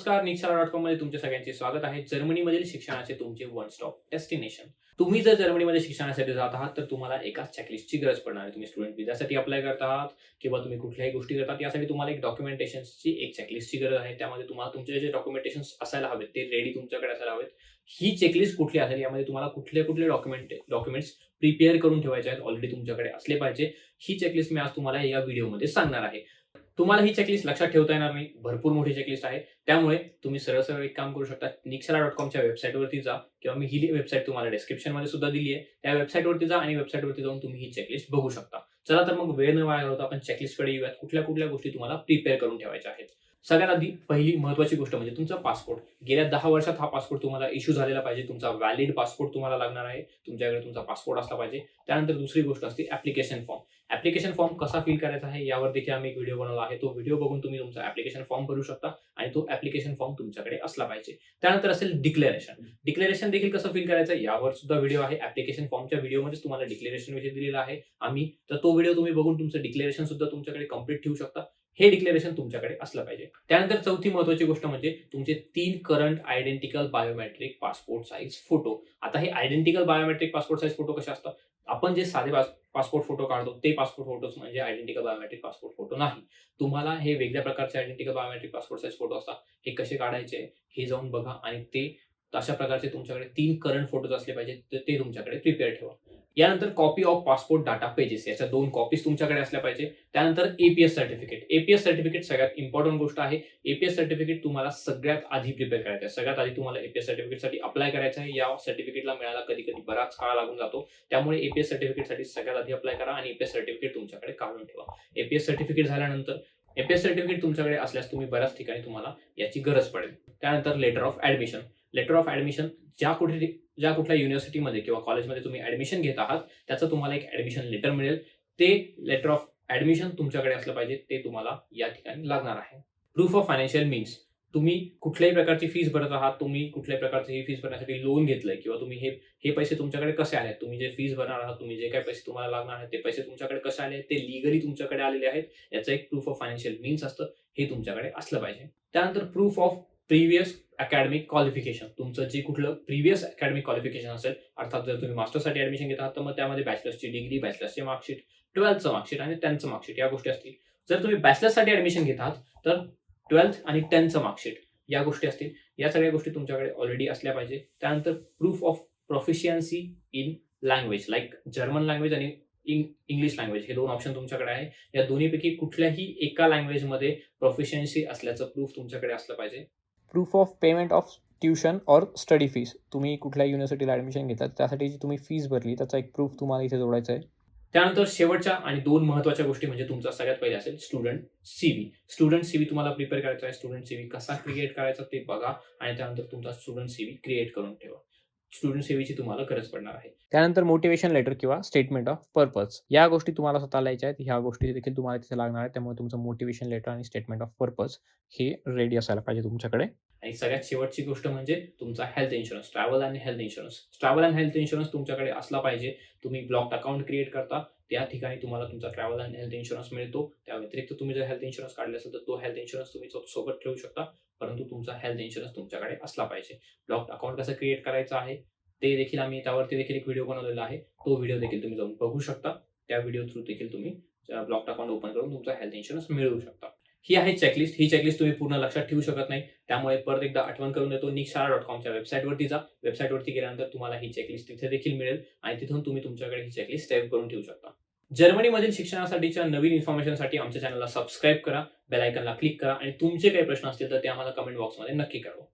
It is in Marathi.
नमस्कार निक्षाला डॉट कॉममध्ये तुमचे सगळ्यांचे स्वागत आहे. जर्मनीमधील शिक्षणाचे तुमचे वन स्टॉप डेस्टिनेशन तुम्ही जर जर्मनीमध्ये शिक्षणासाठी जात आहात तर तुम्हाला एकाच चेकलिस्टची गरज पडणार आहे. तुम्ही स्टुडंट विजासाठी अप्लाय करत आहात किंवा तुम्ही कुठल्याही गोष्टी करतात यासाठी तुम्हाला एक डॉक्युमेंटेशनची एक चेकलिस्टची गरज आहे. त्यामध्ये तुम्हाला तुमचे जे डॉक्युमेंटेशन असायला हवेत ते रेडी तुमच्याकडे असायला हवेत. ही चेकलिस्ट कुठली असेल यामध्ये तुम्हाला कुठले कुठले डॉक्युमेंट डॉक्युमेंट्स प्रिपेअर करून ठेवायचे आहेत ऑलरेडी तुमच्याकडे असले पाहिजे. ही चेकलिस्ट मी आज तुम्हाला या व्हिडिओमध्ये सांगणार आहे. तुम्हाला ही चेकलिस्ट लक्षात ठेवता येणार नाही. भरपूर मोठी चेकलिस्ट आहे. त्यामुळे तुम्ही सरळ सरळ एक काम करू शकता. निक्षरा डॉट कॉमच्या वेबसाईटवरती जा किंवा मी ही वेबसाईट तुम्हाला डिस्क्रिप्शनमध्ये सुद्धा दिली आहे त्या वेबसाईटवरती जा आणि वेबसाईटवरती जाऊन तुम्ही ही चेकलिस्ट बघू शकता. चला तर मग वेळ न वाया घालवता आपण चेकलिस्टकडे येऊयात. कुठल्या कुठल्या गोष्टी तुम्हाला प्रिपेअर करून ठेवायच्या आहेत. सगळ्यात आधी पहिली महत्वाची गोष्ट म्हणजे तुमचा पासपोर्ट गेल्या दहा वर्षात हा पासपोर्ट तुम्हाला इश्यू झालेला पाहिजे. तुमचा व्हॅलिड पासपोर्ट तुम्हाला लागणार आहे. तुमच्याकडे तुमचा पासपोर्ट असला पाहिजे. त्यानंतर दुसरी गोष्ट असते ऍप्लिकेशन फॉर्म ऍप्लिकेशन फॉर्म कसा फिल करायचा आहे यावर देखील आम्ही एक व्हिडिओ बनवला आहे तो व्हिडिओ बघून तुम्ही तुमचा ऍप्लिकेशन फॉर्म भरू शकता आणि तो ऍप्लिकेशन फॉर्म तुमच्याकडे असला पाहिजे. त्यानंतर असेल डिक्लेरेशन डिक्लेरेशन देखील कसं फिल करायचं यावर सुद्धा व्हिडिओ आहे. ऍप्लिकेशन फॉर्मच्या व्हिडिओमध्येच तुम्हाला डिक्लेरेशन विषयी दिलेला आहे. आम्ही तर तो व्हिडिओ तुम्ही बघून तुमचं डिक्लेरेशन सुद्धा तुमच्याकडे कंप्लीट ठेवू शकता. हे डिक्लेरेशन तुमच्याकडे असलं पाहिजे. त्यानंतर चौथी महत्वाची गोष्ट म्हणजे तुमचे तीन current identical biometric passport size photo आता हे identical biometric passport size photo कसे असतात? आपण जे साधे पासपोर्ट फोटो काढतो. ते पासपोर्ट फोटोज म्हणजे आयडेंटिकल बायोमेट्रिक पासपोर्ट फोटो नाही. तुम्हाला हे वेगळ्या प्रकारचे identical biometric passport size photo असतात. हे कसे काढायचे हे जाऊन बघा आणि ते अशा प्रकारचे तुमच्याकडे तीन करंट फोटोज असले पाहिजे तर ते तुमच्याकडे प्रिपेअर ठेवा. यानंतर copy of passport data pages याच्या दोन कॉपीज तुमच्याकडे असल्या पाहिजे. त्यानंतर एपीएस सर्टिफिकेट एपीएस सर्टिफिकेट सगळ्यात इम्पॉर्टंट गोष्ट आहे. एपीएस सर्टिफिकेट तुम्हाला सगळ्यात आधी प्रिपेअर करायचं आहे. सगळ्यात आधी तुम्हाला एपीएस सर्टिफिकेटसाठी अप्लाय करायचं आहे. या सर्टिफिकेटला मिळायला कधी कधी बराच काळ लागून जातो. त्यामुळे एपीएस सर्टिफिकेटसाठी सगळ्यात आधी अप्लाय करा आणि एपीएस सर्टिफिकेट तुमच्याकडे काढून ठेवा. एपीएस सर्टिफिकेट झाल्यानंतर एपीएस सर्टिफिकेट तुमच्याकडे असल्यास तुम्ही बऱ्याच ठिकाणी तुम्हाला याची गरज पडेल. त्यानंतर letter of admission letter of admission ज्या कुठे ज्या कुठल्या युनिव्हर्सिटीमध्ये किंवा कॉलेजमध्ये तुम्ही ऍडमिशन घेत आहात त्याचं तुम्हाला एक ऍडमिशन लेटर मिळेल. ते लेटर ऑफ ऍडमिशन तुमच्याकडे असलं पाहिजे ते तुम्हाला या ठिकाणी लागणार आहे. प्रूफ ऑफ फायनान्शियल मीन्स तुम्ही कुठल्याही प्रकारची फीस भरत आहात तुम्ही कुठल्याही प्रकारची ही फीस भरण्यासाठी लोन घेतलंय किंवा तुम्ही हे हे पैसे तुमच्याकडे कसे आले तुम्ही जे फीस भरणार आहात तुम्ही जे काही पैसे तुम्हाला लागणार आहेत ते पैसे तुमच्याकडे कसे आले ते लिगली तुमच्याकडे आलेले आहेत. याचं एक प्रूफ ऑफ फायनान्शियल मीन्स असतं हे तुमच्याकडे असलं पाहिजे. त्यानंतर proof of previous academic qualification तुमचं जे कुठलं प्रिव्हियस अकॅडमिक क्वालिफिकेशन असेल अर्थात जर तुम्ही मास्टरसाठी ऍडमिशन घेत आहात तर मग त्यामध्ये बॅचलर्सची डिग्री बॅचलर्सचे मार्कशीट ट्वेल्थचं मार्कशीट आणि टेन्थचं मार्कशीट या गोष्टी असतील. जर तुम्ही बॅचलर्ससाठी ऍडमिशन घेत आहात तर ट्वेल्थ आणि टेन्थचं मार्कशीट या गोष्टी असतील. या सगळ्या गोष्टी तुमच्याकडे ऑलरेडी असल्या पाहिजे. त्यानंतर proof of proficiency in language like German language आणि इंग्लिश लँग्वेज हे दोन ऑप्शन तुमच्याकडे आहे. या दोन्हीपैकी कुठल्याही एका लँग्वेजमध्ये प्रोफिशियन्सी असल्याचं प्रूफ तुमच्याकडे असलं पाहिजे. Proof of payment of tuition or study fees तुम्ही कुठल्या युनिव्हर्सिटीला ॲडमिशन घेतात त्यासाठी जी तुम्ही फीस भरली त्याचा एक प्रूफ तुम्हाला इथे जोडायचा आहे. त्यानंतर शेवटच्या आणि दोन महत्त्वाच्या गोष्टी म्हणजे तुमचा सगळ्यात पहिले असेल स्टुडंट सीव्ही स्टुडंट सीव्ही तुम्हाला प्रिपेअर करायचा आहे. स्टुडंट सीव्ही कसा क्रिएट करायचा ते बघा आणि त्यानंतर तुमचा स्टुडंट सीव्ही क्रिएट करून ठेवा. स्टुडंट सेवेची तुम्हाला गरज पडणार आहे. त्यानंतर मोटिवेशन लेटर किंवा स्टेटमेंट ऑफ पर्पज या गोष्टी तुम्हाला स्वतः लिहायच्या आहेत. ह्या गोष्टी देखील तुम्हाला तिथे लागणार आहेत. त्यामुळे तुमचं मोटिवेशन लेटर आणि स्टेटमेंट ऑफ पर्पज हे रेडी असायला पाहिजे तुमच्याकडे. आणि सगळ्यात शेवटची गोष्ट म्हणजे तुमचा health insurance travel and health insurance travel and health insurance तुमच्याकडे असला पाहिजे. तुम्ही ब्लॉक अकाउंट क्रिएट करता. त्या ठिकाणी तुम्हाला तुमचा ट्रॅव्हल अँड हेल्थ इन्शुरन्स मिळतो. त्या व्यतिरिक्त तुम्ही जर हेल्थ इन्शुरन्स काढले असेल तर तो हेल्थ इन्शुरन्स तुम्ही सोबत ठेवू शकता. परंतु तुमचा हेल्थ इन्शुरन्स तुमच्याकडे असला पाहिजे. ब्लॉक अकाउंट कसं क्रिएट करायचं आहे? ते देखील आम्ही त्यावरती देखील एक व्हिडिओ बनवलेला आहे. तो व्हिडिओ देखील तुम्ही जाऊन बघू शकता. त्या व्हिडिओ थ्रू देखील तुम्ही ब्लॉक अकाउंट ओपन करून तुमचा हेल्थ इन्शुरन्स मिळवू शकता. ही आहे चेकलिस्ट ही चेकलिस्ट तुम्ही पूर्ण लक्षात ठेवू शकत नाही. त्यामुळे परत एकदा आठवण करून देतो. निक्षारा डॉट कॉमच्या वेबसाईटवरती जा. वेबसाईटवरती गेल्यानंतर तुम्हाला ही चेकलिस्ट तिथे देखील मिळेल आणि तिथून तुम्ही तुमच्याकडे ही चेकलिस्ट सेव्ह करून ठेवू शकता. जर्मनीमधील शिक्षणासाठीच्या नवीन इन्फॉर्मेशनसाठी आमच्या चॅनलला सबस्क्राईब करा. बेल आयकनला क्लिक करा आणि तुमचे काही प्रश्न असतील तर ते आम्हाला कमेंट बॉक्समध्ये नक्की कळवा.